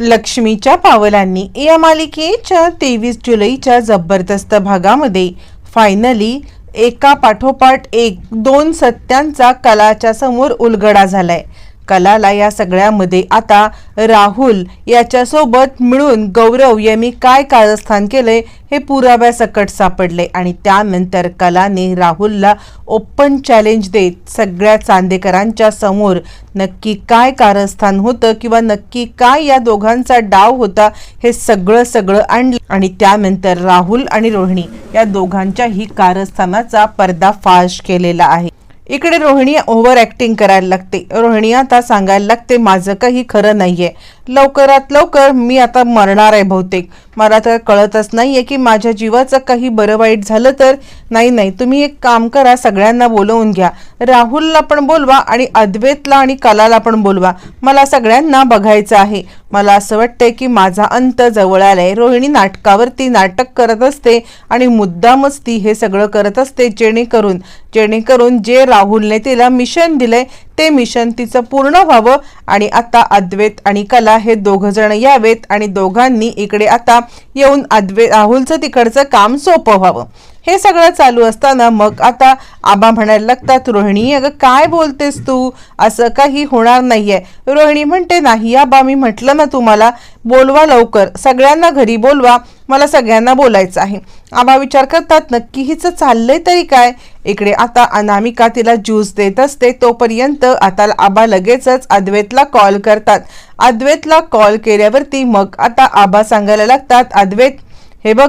लक्ष्मीच्या पावलांनी या मालिकेच्या तेवीस जुलैच्या जबरदस्त भागामध्ये फायनली एका पाठोपाठ एक दोन सत्यांचा कलाच्या समोर उलगडा झालाय. कलाला या सगळ्यामध्ये आता राहुल याच्यासोबत मिळून गौरव यांनी काय कारस्थान केलंय हे पुराव्यासकट सापडले. आणि त्यानंतर कलाने राहुलला ओपन चॅलेंज देत सगळ्या चांदेकरांच्या समोर नक्की काय कारस्थान होतं किंवा नक्की काय या दोघांचा डाव होता हे सगळं सगळं आणलं. आणि त्यानंतर राहुल आणि रोहिणी या दोघांच्याही कारस्थानाचा पर्दाफाश केलेला आहे. इकडे रोहिणी ओव्हर ॲक्टिंग करायला लागते. रोहिणी आता सांगायला लागते माझं काही खरं नाही आहे लवकरात लवकर मी आता मरणार आहे बहुतेक. मला तर कळतच नाही आहे की माझ्या जीवाचं काही बरं वाईट झालं तर? नाही नाही. तुम्ही एक काम करा सगळ्यांना बोलवून घ्या. राहुलला पण बोलवा आणि अद्वैतला आणि कलाला पण बोलवा. मला सगळ्यांना बघायचं आहे. मला असं वाटतंय की माझा अंत जवळ आलाय रोहिणी नाटकावरती नाटक करत असते आणि मुद्दामच ती हे सगळं करत असते जेणेकरून जेणेकरून जे राहुलने तिला मिशन दिलंय ते मिशन तिचं पूर्ण व्हावं आणि आता अद्वैत आणि कला हे दोघ जण यावेत आणि दोघांनी इकडे आता येऊन अद्वैत राहुलचं तिकडचं काम सोपं व्हावं. हे सगळं चालू असताना मग आता आबा म्हणायला लागतात रोहिणी अगं काय बोलतेस तू? असं काही होणार नाहीये. रोहिणी म्हणते नाही आबा मी म्हटलं ना तुम्हाला बोलवा लवकर. सगळ्यांना घरी बोलवा. मला सगळ्यांना बोलायचं आहे. आबा विचार करतात नक्की हिचं चाललंय तरी काय? इकडे आता अनामिका तिला ज्यूस देत असते तोपर्यंत आता आबा लगेचच अद्वैतला कॉल करतात. अद्वैतला कॉल केल्यावरती मग आता आबा सांगायला लागतात अद्वैत हे बघ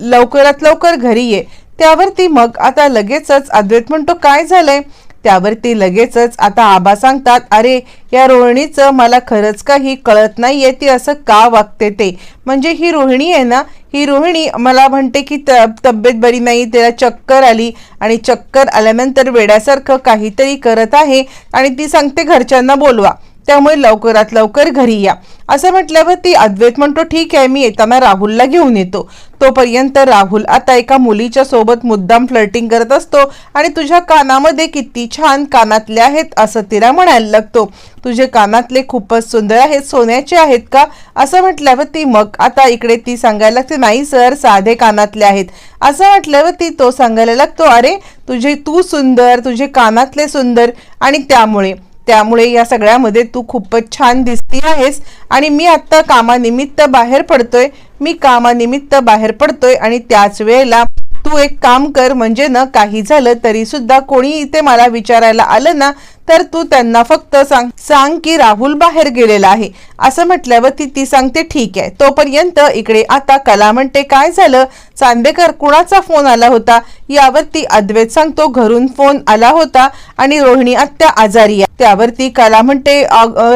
लवकरात लवकर घरी ये. त्यावरती मग आता लगेचच अद्वैत म्हणतो काय झालंय? त्यावरती लगेचच आता आबा सांगतात अरे या रोहिणीचं मला खरंच काही कळत नाहीये ती असं का वागते ते? म्हणजे ही रोहिणी आहे ना ही रोहिणी मला म्हणते की त तब्येत बरी नाही तिला चक्कर आली आणि चक्कर आल्यानंतर वेड्यासारखं काहीतरी करत आहे आणि ती सांगते घरच्यांना बोलवा. त्यामुळे लवकरात लवकर घरी या. असं म्हटल्यावर ती अद्वैत म्हणतो ठीक आहे मी येताना राहुलला घेऊन येतो. तोपर्यंत राहुल आता एका मुलीच्या सोबत मुद्दाम फ्लर्टिंग करत असतो आणि तुझ्या कानामध्ये किती छान कानातले आहेत असं तिला म्हणायला लागतो. तुझे कानातले खूपच सुंदर आहेत सोन्याचे आहेत का? असं म्हटल्यावर ती मग आता इकडे ती सांगायला लागते नाही सर साधे कानातले आहेत. असं म्हटल्यावर ती तो सांगायला लागतो अरे तुझे तू सुंदर तुझे कानातले सुंदर आणि त्यामुळे. त्यामुळे या सगळ्यामध्ये तू खूपच छान दिसती आहेस. आणि मी आत्ता कामानिमित्त बाहेर पडतोय. मी कामानिमित्त बाहेर पडतोय आणि त्याच वेळेला तू एक काम कर. म्हणजे ना काही झालं तरी सुद्धा कोणी इथे मला विचारायला आलं ना तर तू त्यांना फक्त सांग सांग की राहुल बाहेर गेलेला आहे. असं म्हटल्यावर ती ती सांगते ठीक आहे. तोपर्यंत इकडे आता कला म्हणते काय झालं? चांदेकर कुणाचा फोन आला होता? यावरती अद्वैत सांगतो घरून फोन आला होता आणि रोहिणी आत्या आजारी आहे. त्यावरती कला म्हणते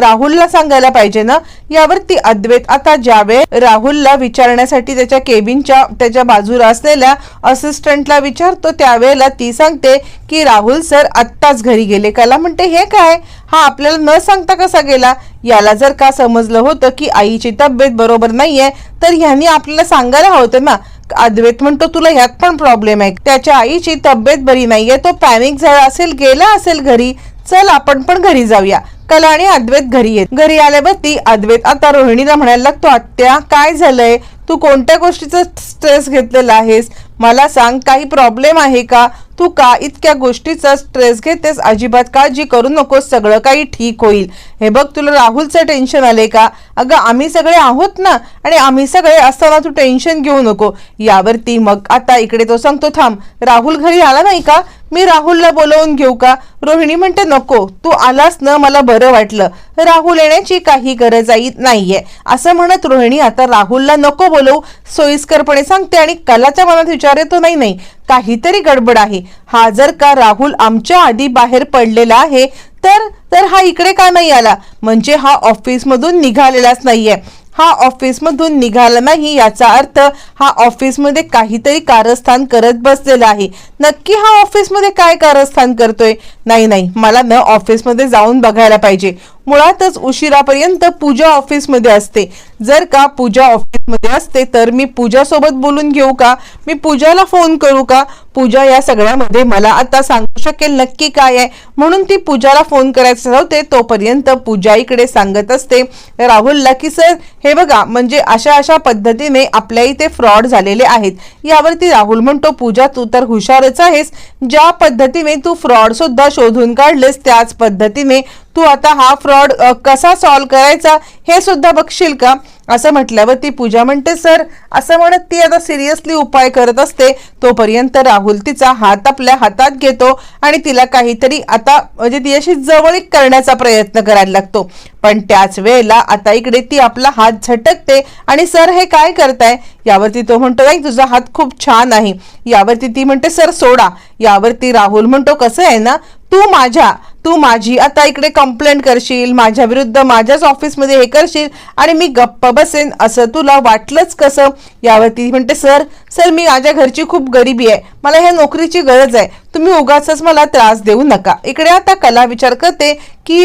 राहुलला सांगायला पाहिजे ना? यावरती अद्वैत आता ज्यावेळे राहुलला विचारण्यासाठी त्याच्या केबिनच्या त्याच्या बाजूला असलेल्या असिस्टंटला विचारतो त्यावेळेला ती सांगते की राहुल सर आत्ताच घरी गेले. कला म्हणते हे काय? हा आपल्याला न सांगता कसा गेला? याला जर का समजलं होतं की आईची तब्येत बरोबर नाहीये तर ह्यांनी आपल्याला सांगायला हवं होतं ना. अद्वैत म्हणतो तुला ह्यात पण प्रॉब्लेम आहे. त्याच्या आईची तब्येत बरी नाहीये. तो पॅनिक झाला असेल गेला असेल घरी. चल आपण पण घरी जाऊया. कला आणि अद्वैत घरी येत घरी आल्यावरती अद्वैत आता रोहिणीला म्हणायला लागतो आत्या काय झालंय? तू कोणत्या गोष्टीचा स्ट्रेस घेतलेला आहेस? मला सांग काही प्रॉब्लेम आहे का? तू का इतक्या गोष्टीचा स्ट्रेस घेतेस? अजिबात काळजी करू नकोस सगळं काही ठीक होईल. हे बघ तुला राहुलचं टेन्शन आले का? अगं आम्ही सगळे आहोत ना? आणि आम्ही सगळे असताना तू टेन्शन घेऊ नको. यावरती मग आता इकडे तो सांगतो थांब राहुल घरी आला नाही का? मी राहुलला बोलवून घेऊ का? रोहिणी म्हणते नको तू आलास ना मला बरं वाटलं. राहुल येण्याची काही गरज आई नाहीये. असं म्हणत रोहिणी आता राहुलला नको बोलवू सोयीस्करपणे सांगते आणि कलाच्या मनात विचार येतो नाही नाही काहीतरी गडबड आहे. हा जर का राहुल आमच्या आधी बाहेर पडलेला आहे तर तर हा इकडे का नाही आला? म्हणजे हा ऑफिसमधून निघालेलाच नाहीये. हा ऑफिसमधून निघाला नाही याचा अर्थ हा ऑफिसमध्ये काहीतरी कारस्थान करत बसलेला आहे. नक्की हा ऑफिसमध्ये काय कारस्थान करतोय? नाही नाही. मला न ऑफिसमध्ये जाऊन बघायला पाहिजे. मुळातच उशिरापर्यंत पूजा ऑफिसमध्ये असते. जर का पूजा ऑफिसमध्ये असते तर मी पूजासोबत बोलून घेऊ का? मी पूजाला फोन करू का? पूजा या सगळ्यामध्ये मला आता सांगू शकेल नक्की काय आहे. म्हणून ती पूजाला फोन करायचं ठरवते. तोपर्यंत पूजा इकडे सांगत असते. राहुलला की सर हे बघा म्हणजे अशा अशा पद्धतीने आपल्या इथे फ्रॉड झालेले आहेत. यावरती राहुल म्हणतो पूजा तू तर हुशारच आहेस. ज्या पद्धतीने तू फ्रॉड सुद्धा शोधून काढलेस त्याच पद्धतीने तू आता हा फ्रॉड कसा सॉल्व करायचा हे सुद्धा बघशील का? असं म्हटल्यावर ती पूजा म्हणते सर असं म्हणत ती आता सिरियसली उपाय करत असते. तोपर्यंत राहुल तिचा हात आपल्या हातात घेतो आणि तिला काहीतरी आता म्हणजे ती अशी जवळीक करण्याचा प्रयत्न करायला लागतो. पण त्याच वेळेला आता इकडे ती आपला हात झटकते आणि सर हे काय करताय? यावरती तो म्हणतो नाही तुझा हात खूप छान आहे. यावरती ती म्हणते सर सोडा. यावरती राहुल म्हणतो कसं आहे ना तू माझ्या तू माझी आता इकडे कंप्लेंट करशील माझ्या विरुद्ध माझ्याच ऑफिसमध्ये हे करशील आणि मी गप्प बसेन असं तुला वाटलंच कसं? यावरती म्हणते सर सर मी माझ्या घरची खूप गरिबी आहे. मला ह्या नोकरीची गरज आहे. तुम्ही उगाच मला त्रास देऊ नका. इकडे आता कला विचार करते की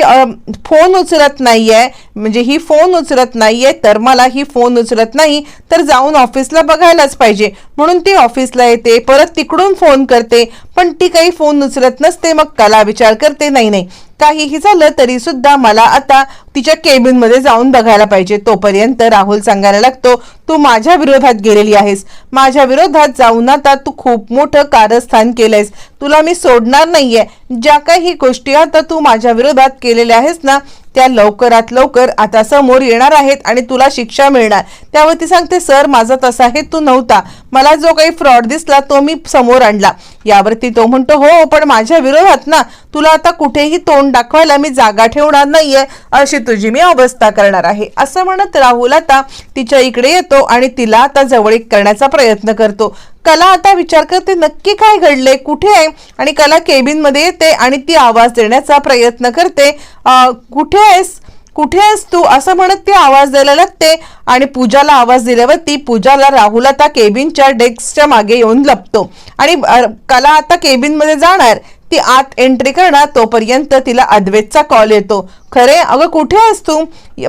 फोन उचलत नाही आहे म्हणजे ही फोन उचलत नाही आहे तर मला ही फोन उचलत नाही तर जाऊन ऑफिसला बघायलाच पाहिजे. म्हणून ती ऑफिसला येते परत तिकडून फोन करते. पण ती काही फोन उचलत नसते मग कला विचार करते नाही नाही काहीही झालं तरी सुद्धा मला आता तिच्या केबिनमध्ये जाऊन बघायला पाहिजे. तोपर्यंत राहुल सांगायला लागतो तू माझ्या विरोधात गेलेली आहेस. माझ्या विरोधात जाऊन आता तू खूप मोठं कारस्थान केलंयस. तुला मी सोडणार नाहीये. ज्या काही गोष्टी आता तू माझ्या विरोधात केलेल्या आहेस ना त्या लवकरात लवकर आता समोर येणार आहेत आणि तुला शिक्षा मिळणार. त्यावरती सांगते सर माझा तसा हेतू नव्हता. मला जो काही फ्रॉड दिसला तो मी समोर आणला. यावरती तो म्हणतो हो पण माझ्या विरोधात ना तुला आता कुठेही तोंड दाखवायला मी जागा ठेवणार नाहीये अशी तुझी मी अवस्था करणार आहे. असं म्हणत राहुल आता तिच्या इकडे येतो आणि तिला आता जवळीक करण्याचा प्रयत्न करतो. कला आता विचार करते नक्की काय घडले कुठे आहे? आणि कला केबिनमध्ये येते आणि ती आवाज देण्याचा प्रयत्न करते कुठे आहेस? कुठे आहेस तू? असं म्हणत ती आवाज द्यायला लागते आणि पूजाला आवाज दिल्यावरती पूजाला राहुल आता केबिनच्या डेस्कच्या मागे येऊन लपतो. आणि कला आता केबिनमध्ये जाणार. ती आत एंट्री करणार तोपर्यंत तिला अद्वैतचा कॉल येतो. खरे अगं कुठे आहेस तू?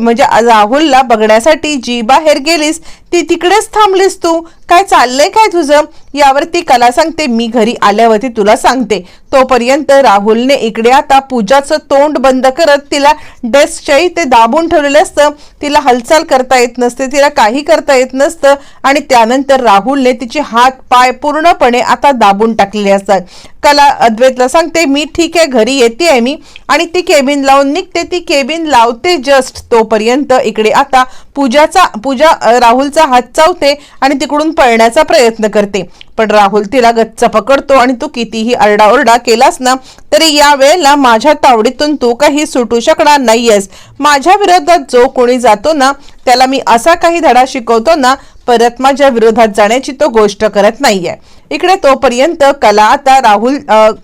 म्हणजे राहुलला बघण्यासाठी जी बाहेर गेलीस ती तिकडेच थांबलीस तू. काय चाललंय काय तुझं? यावर ती कला सांगते मी घरी आल्यावरती तुला सांगते. तोपर्यंत राहुलने इकडे आता पूजाचं तोंड बंद करत तिला डेस्कच्याही ते दाबून ठेवलेलं असतं. तिला हालचाल करता येत नसते तिला काही करता येत नसतं आणि त्यानंतर राहुलने तिचे हात पाय पूर्णपणे आता दाबून टाकलेले असतात. कला अद्वैतला सांगते मी ठीक आहे घरी येते आहे मी आणि ती केबिन लावून निघते ती केबिन लावते जस्ट तोपर्यंत इकडे आता पूजाचा पूजा राहुलचा हात चावते आणि तिकडून पळण्याचा प्रयत्न करते. पण राहुल तिला गच्च पकडतो आणि तू कितीही आरडाओरडा केलास ना तरी या वेळेला माझ्या तावडीतून तू काही सुटू शकणार नाहीयेस. माझ्या विरोधात जो कोणी जातो ना त्याला मी असा काही धडा शिकवतो ना परत माझ्या विरोधात जाण्याची तो गोष्ट करत नाहीये. इकडे तोपर्यंत कला आता राहुल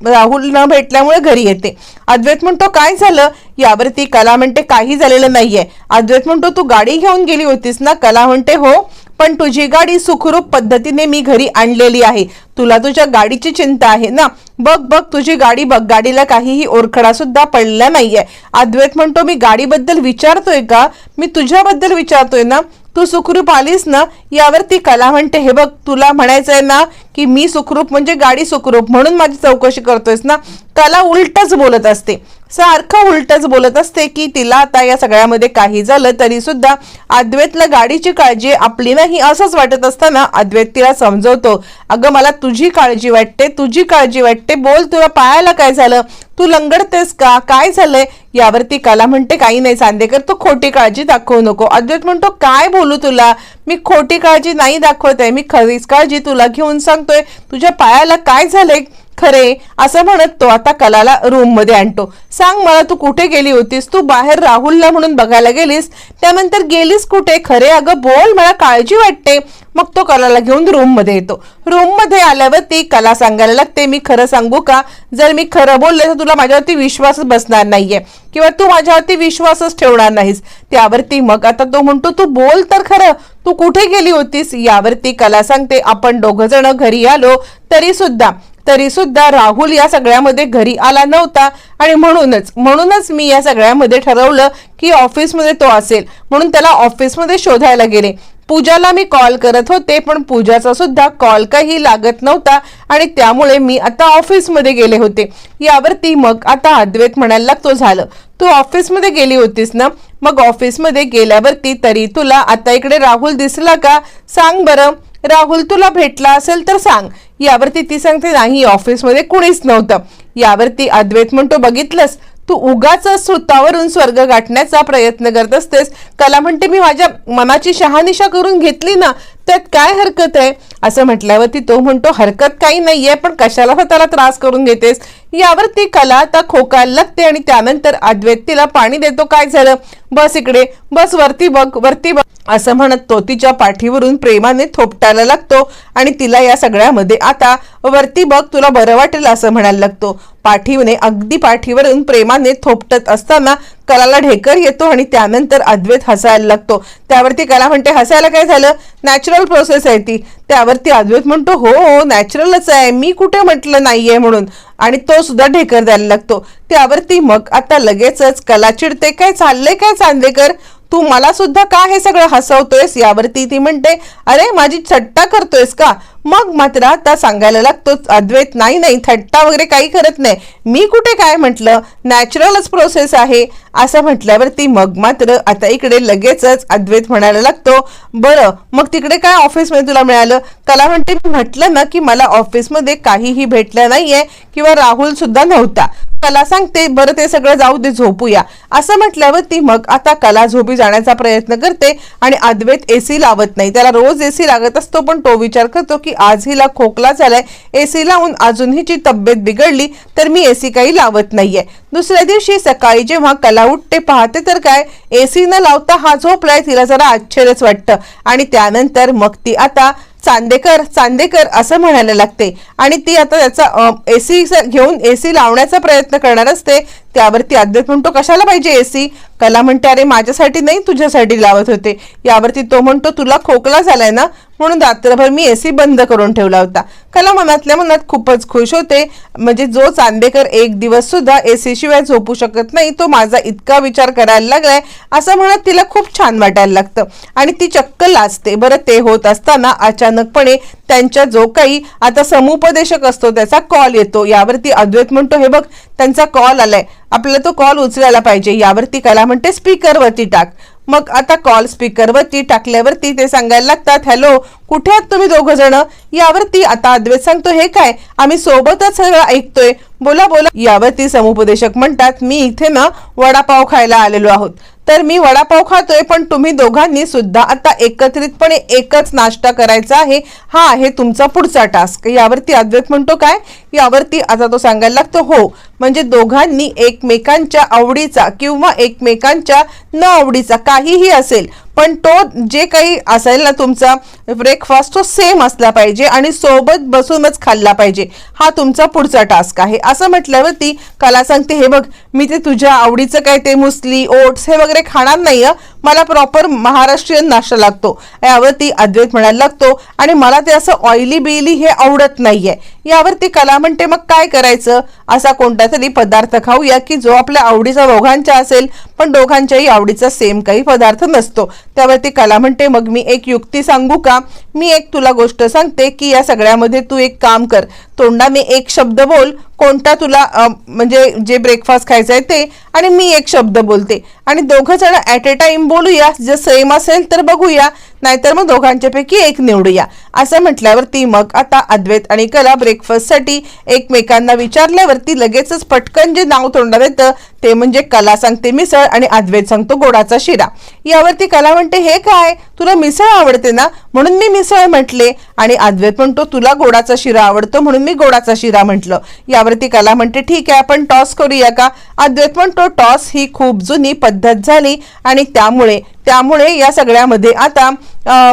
राहुल न भेटल्यामुळे घरी येते. अद्वैत म्हणतो काय झालं? यावरती कला म्हणते काही झालेलं नाहीये. अद्वैत म्हणतो तू गाडी घेऊन गेली होतीस ना? कला म्हणते हो पण तुझी गाडी सुखरूप पद्धतीने मी घरी आणलेली आहे. तुला तुझ्या गाडीची चिंता आहे ना? बघ बघ तुझी गाडी बघ गाडीला काहीही ओरखडा सुद्धा पडला नाहीये. अद्वैत म्हणतो मी गाडीबद्दल विचारतोय का? मी तुझ्याबद्दल विचारतोय ना? तू सुखरूप आलीस ना? यावरती कला म्हणते हे बघ तुला म्हणायचंय ना की मी सुखरूप म्हणजे गाडी सुखरूप म्हणून माझी चौकशी करतोयस ना त्याला उलटच बोलत असते. सारखं उलटच बोलत असते की तिला आता या सगळ्यामध्ये काही झालं तरी सुद्धा अद्वैतला गाडीची काळजी आपली नाही असंच वाटत असताना अद्वैत तिला समजवतो. अगं मला तुझी काळजी वाटते तुझी काळजी वाटते बोल तुला पायाला काय झालं? तू लंगडतेस का? काय झालंय? यावरती कला म्हणते काही नाही सांदेकर तू खोटी काळजी दाखवू नको. अद्वैत म्हणतो काय बोलू तुला? मी खोटी काळजी नाही दाखवत आहे. मी खरीच काळजी तुला घेऊन सांगतोय. तुझ्या पायाला काय झालंय? खरे असं म्हणत तो आता कलाला रूममध्ये आणतो. सांग मला तू कुठे गेली होतीस? तू बाहेर राहुलला म्हणून बघायला गेलीस. त्यानंतर गेलीस कुठे? खरे अगं बोल मला काळजी वाटते. मग तो कलाला घेऊन रूममध्ये येतो. रूममध्ये आल्यावर ती कला सांगायला लागते मी खरं सांगू का? जर मी खरं बोलले तर तुला माझ्यावरती विश्वासच बसणार नाहीये. किंवा तू माझ्यावरती विश्वासच ठेवणार नाहीस. त्यावरती मग आता तो म्हणतो तू बोल तर खरं. तू कुठे गेली होतीस? यावरती कला सांगते आपण दोघ जण घरी आलो तरी सुद्धा तरी सुद्धा राहुल या सगळ्यामध्ये घरी आला नव्हता. आणि म्हणूनच म्हणूनच मी या सगळ्यामध्ये ठरवलं की ऑफिसमध्ये तो असेल. म्हणून त्याला ऑफिसमध्ये शोधायला गेले. पूजाला मी कॉल करत होते पण पूजाचा सुद्धा कॉल काही लागत नव्हता आणि त्यामुळे मी आता ऑफिसमध्ये गेले होते. यावरती मग आता अद्वैत म्हणायला लागतो झालं. तू ऑफिसमध्ये गेली होतीस ना? मग ऑफिसमध्ये गेल्यावरती तरी तुला आता इकडे राहुल दिसला का? सांग बरं. राहुल तुला भेटला असेल तर सांग. यावरती ती सांगते नाही ऑफिसमध्ये कुणीच नव्हतं. यावरती अद्वैत म्हणतो बघितलंस तू उगाच स्वतःवरून स्वर्ग गाठण्याचा प्रयत्न करत असतेस. कला म्हणते मी माझ्या मनाची शहानिशा करून घेतली ना त्यात काय हरकत आहे? असं म्हटल्यावरती तो म्हणतो हरकत काही नाहीये पण कशाला स्वतःला त्रास करून घेतेस? यावर ती कला आता खोकायला लागते आणि त्यानंतर अद्वैत तिला पाणी देतो. काय झालं? बस इकडे. बस वरती बघ वरती बघ. असं म्हणत तो तिच्या पाठीवरून प्रेमाने थोपटायला लागतो आणि तिला या सगळ्यामध्ये आता वरती बघ तुला बरं वाटेल असं म्हणायला लागतो. पाठीवने अगदी पाठीवरून प्रेमाने थोपटत असताना कलाला ढेकर येतो आणि त्यानंतर अद्वैत हसायला लागतो. त्यावरती कला म्हणते हसायला काय झालं? नॅचरल प्रोसेस आहे ती. त्यावरती अद्वैत म्हणतो हो, हो नॅचरलच आहे. मी कुठे म्हटलं नाहीये म्हणून. आणि तो सुद्धा ढेकर द्यायला लागतो. त्यावरती मग आता लगेचच कला चिडते काय चाललंय काय चांदेकर? तू मला सुद्धा का हे सगळं हसवतोयस? यावरती ती म्हणते अरे माझी थट्टा करतोयस का? मग मात्र आता सांगायला लागतो अद्वैत नाही नाही थट्टा वगैरे काही करत नाही. मी कुठे काय म्हटलं? नॅचरलच प्रोसेस आहे. असं म्हटल्यावरती मग मात्र आता इकडे लगेचच अद्वैत म्हणायला लागतो बरं मग तिकडे काय ऑफिसमध्ये तुला मिळालं? त्याला म्हणते मी म्हटलं ना की मला ऑफिसमध्ये काहीही भेटलं नाहीये किंवा राहुल सुद्धा नव्हता. कला सांगते बरं ते सगळं जाऊ दे झोपूया. असं म्हटल्यावर ती मग आता कला झोपी जाण्याचा प्रयत्न करते आणि अद्वैत एसी लावत नाही. त्याला रोज एसी लागत असतो पण तो विचार करतो की आज हिला खोकला झालाय. एसी लावून अजून हिची तब्येत बिघडली तर मी एसी काही लावत नाहीये. दुसऱ्या दिवशी सकाळी जेव्हा कला उठते पाहते तर काय? एसी न लावता हा झोपलाय तिला जरा आश्चर्यच वाटतं. आणि त्यानंतर मग ती आता चांदेकर चांदेकर असं म्हणायला लागते. आणि ती आता त्याचा एसी घेऊन एसी लावण्याचा प्रयत्न करणार असते. त्यावरती अद्वैत म्हणतो कशाला पाहिजे एसी कला म्हणते अरे माझ्यासाठी नाही तुझ्यासाठी लावत होते. यावरती तो म्हणतो तुला खोकला झालाय ना? म्हणून रात्रभर मी एसी बंद करून ठेवला होता. कला मनातल्या मनात खूपच खुश होते. म्हणजे जो चांदेकर एक दिवस सुद्धा एसी शिवाय झोपू शकत नाही तो माझा इतका विचार करायला लागलाय असं म्हणत तिला खूप छान वाटायला लागतं. आणि ती चक्क लाचते बरं ते होत असताना अचानकपणे त्यांच्या जो काही आता समुपदेशक असतो त्याचा कॉल येतो. यावरती अद्वैत म्हणतो हे बघ त्यांचा कॉल आलाय. आपल्याला तो कॉल उचलायला पाहिजे. यावरती कला म्हणते स्पीकरवरती टाक. मग आता कॉल स्पीकरवरती टाकल्यावरती ते सांगायला लागतात हॅलो कुठे आहात तुम्ही दोघं जण? यावरती आता अद्वैत सांगतो हे काय? आम्ही सोबतच सगळं ऐकतोय. बोला बोला. यावरती समुपदेशक म्हणतात मी इथे ना वडापाव खायला आलेलो आहोत. तर मी वडापाव खातोय पण तुम्ही दोघांनी सुद्धा आता एकत्रितपणे एकच नाश्ता करायचा आहे. हा आहे तुमचा पुढचा टास्क. यावरती अद्वैत म्हणतो काय? यावरती आता तो सांगायला लागतो हो. म्हणजे दोघांनी एकमेकांच्या आवडीचा किंवा एकमेकांच्या न आवडीचा काहीही असेल पण तो जे काही असेल ना तुमचा ब्रेकफास्ट तो सेम असला पाहिजे आणि सोबत बसूनच खाल्ला पाहिजे. हा तुमचा पुढचा टास्क आहे. असं म्हटल्यावरती कला सांगते हे बघ मी ते तुझ्या आवडीचं काय ते मुसली ओट्स हे वगैरे खाणार नाही मला प्रॉपर महाराष्ट्रीयन नाश्ता लागतो. यावरती अद्वैत म्हणायला लागतो. आणि मला ते असं ऑइली बिली हे आवडत नाहीये. यावरती कला म्हणते मग काय करायचं? असा कोणता तरी पदार्थ खाऊया की जो आपल्या आवडीचा दोघांचा असेल पण दोघांच्याही आवडीचा सेम काही पदार्थ नसतो. त्यावरती कला म्हणते मग मी एक युक्ती सांगू का? मी एक तुला गोष्ट सांगते की या सगळ्यामध्ये तू एक काम कर. तोंडाने एक शब्द बोल कोणता तुला म्हणजे जे ब्रेकफास्ट खायचं आहे ते आणि मी एक शब्द बोलते. आणि दोघं जण ॲट ए टाइम बोलूया जर सेम असेल तर बघूया नाहीतर मग दोघांच्यापैकी एक निवडूया. असं म्हटल्यावरती मग आता अद्वैत आणि कला ब्रेकफास्टसाठी एकमेकांना विचारल्यावरती लगेचच पटकन जे नाव तोंडात येतं ते म्हणजे कला सांगते मिसळ आणि अद्वैत सांगतो गोडाचा शिरा. यावरती कला म्हणते हे काय? तुला मिसळ आवडते ना? म्हणून मी मिसळ म्हटले आणि अद्वैत म्हणतो तुला गोडाचा शिरा आवडतो म्हणून मी गोडाचा शिरा म्हटलं. यावरती कला म्हणते ठीक आहे आपण टॉस करूया का? अद्वैत म्हणतो टॉस ही खूप जुनी पद्धत झाली आणि त्यामुळे त्यामुळे या सगळ्यामध्ये आता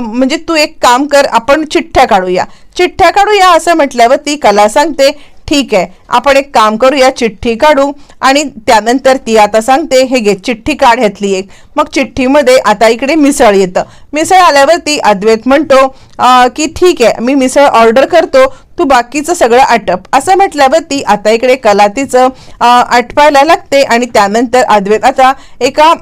म्हणजे तू एक काम कर आपण चिठ्ठ्या काढूया. चिठ्ठ्या काढूया असं म्हटल्यावर ती कला सांगते ठीक आहे आपण एक काम करूया चिठ्ठी काढू आणि त्यानंतर ती आता सांगते हे घे चिठ्ठी काढ ह्यातली एक. मग चिठ्ठीमध्ये आता इकडे मिसळ येतं. मिसळ आल्यावरती अद्वैत म्हणतो की ठीक आहे मी मिसळ ऑर्डर करतो तू बाकीचं सगळं आटप. असं म्हटल्यावरती आता इकडे कला तिचं आटपायला लागते आणि त्यानंतर अद्वैत आता एका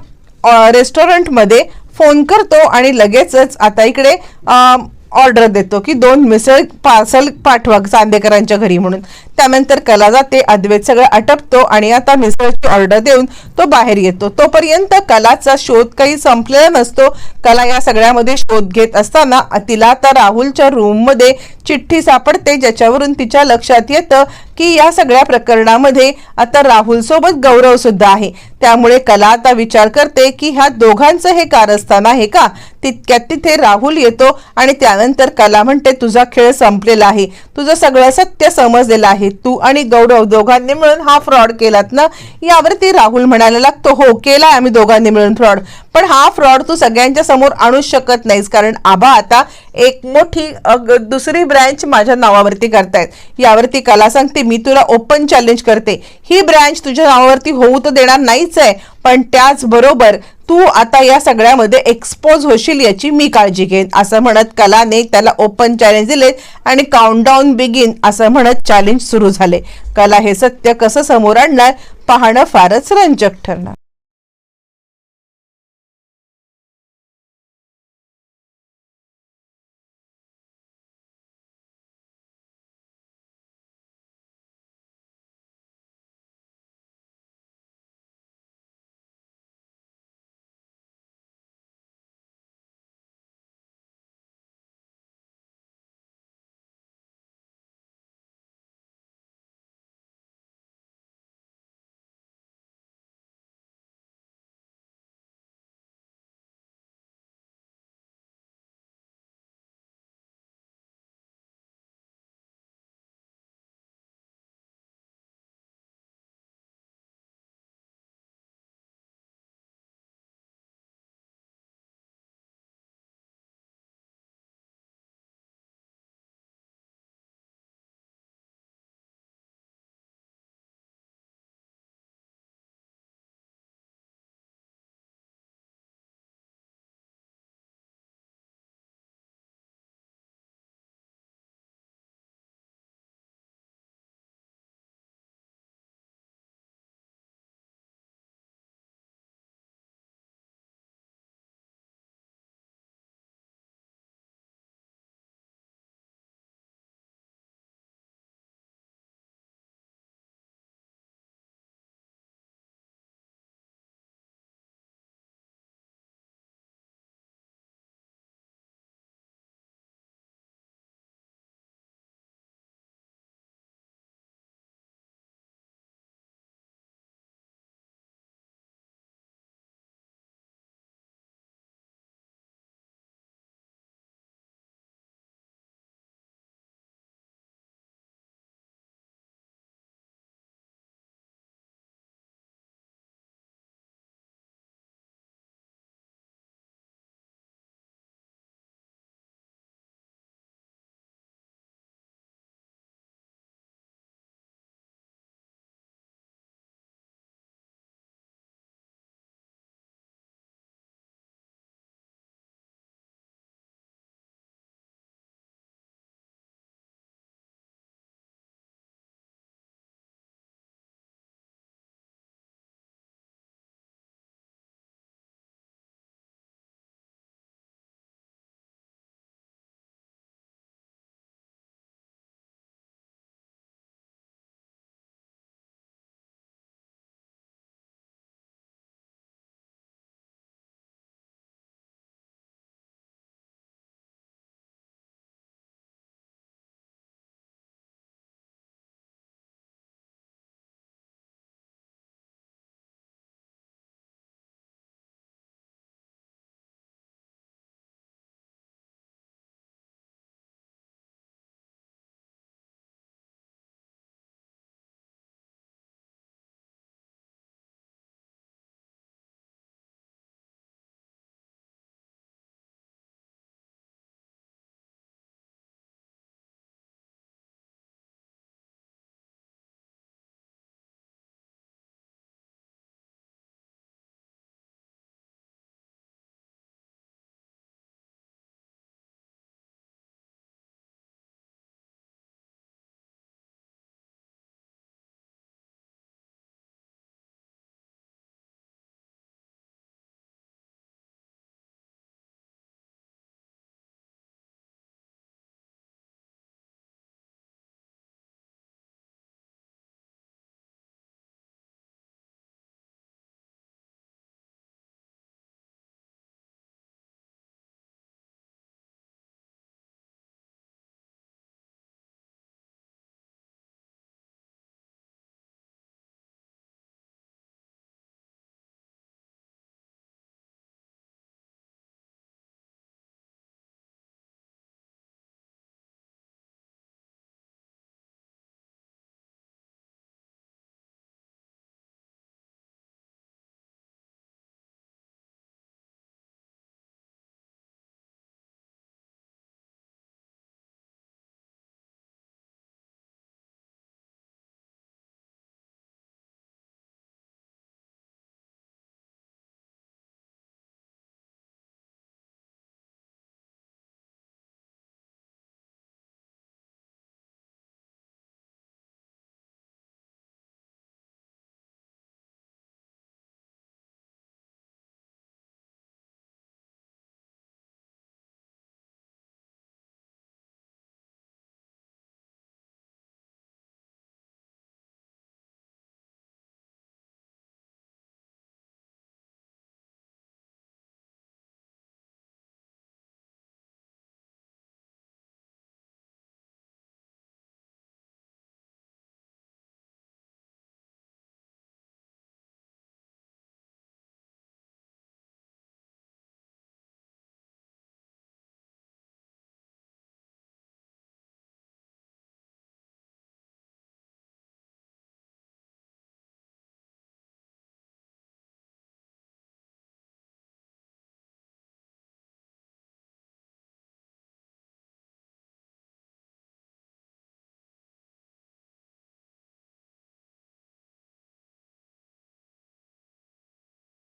रेस्टॉरंटमध्ये फोन करतो आणि लगेचच आता इकडे ऑर्डर देतो की दोन मिसळ पार्सल पाठवा चांदेकरांच्या घरी म्हणून. त्यानंतर कला जाते अद्वैत सगळं आटपतो आणि आता मिसळची ऑर्डर देऊन तो बाहेर येतो. तोपर्यंत कलाचा शोध काही संपलेला नसतो. कला या सगळ्यामध्ये शोध घेत असताना तिला आता राहुलच्या रूममध्ये चिठ्ठी सापडते ज्याच्यावरून तिच्या लक्षात येतं की या सगळ्या प्रकरणामध्ये आता राहुलसोबत गौरवसुद्धा आहे. त्यामुळे कला आता विचार करते की ह्या दोघांचं हे कारस्थान आहे का? तितक्यात तिथे राहुल येतो आणि त्यानंतर कला म्हणते तुझा खेळ संपलेला आहे. तुझं सगळं सत्य समजलेलं आहे. तू आणि गौरव दोघांनी मिळून हा फ्रॉड केलात ना? यावरती राहुल म्हणायला लागतो हो केला आम्ही दोघांनी मिळून फ्रॉड. पण हा फ्रॉड तू सगळ्यांच्या समोर आणूच शकत नाहीस. कारण आबा आता एक मोठी दुसरी ब्रँच माझ्या नावावरती करतायत. यावरती कला सांगते मी तुला ओपन चॅलेंज करते. ही ब्रँच तुझ्या नावावरती होऊ तर देणार नाहीच आहे. पण त्याचबरोबर तू आता या सगळ्यामध्ये एक्सपोज होशील याची मी काळजी घेईन. असं म्हणत कलाने त्याला ओपन चॅलेंज दिले आणि काउंटडाऊन बिगिन असं म्हणत चॅलेंज सुरू झाले. कला हे सत्य कसं समोर आणणार पाहणं फारच रंजक ठरणार.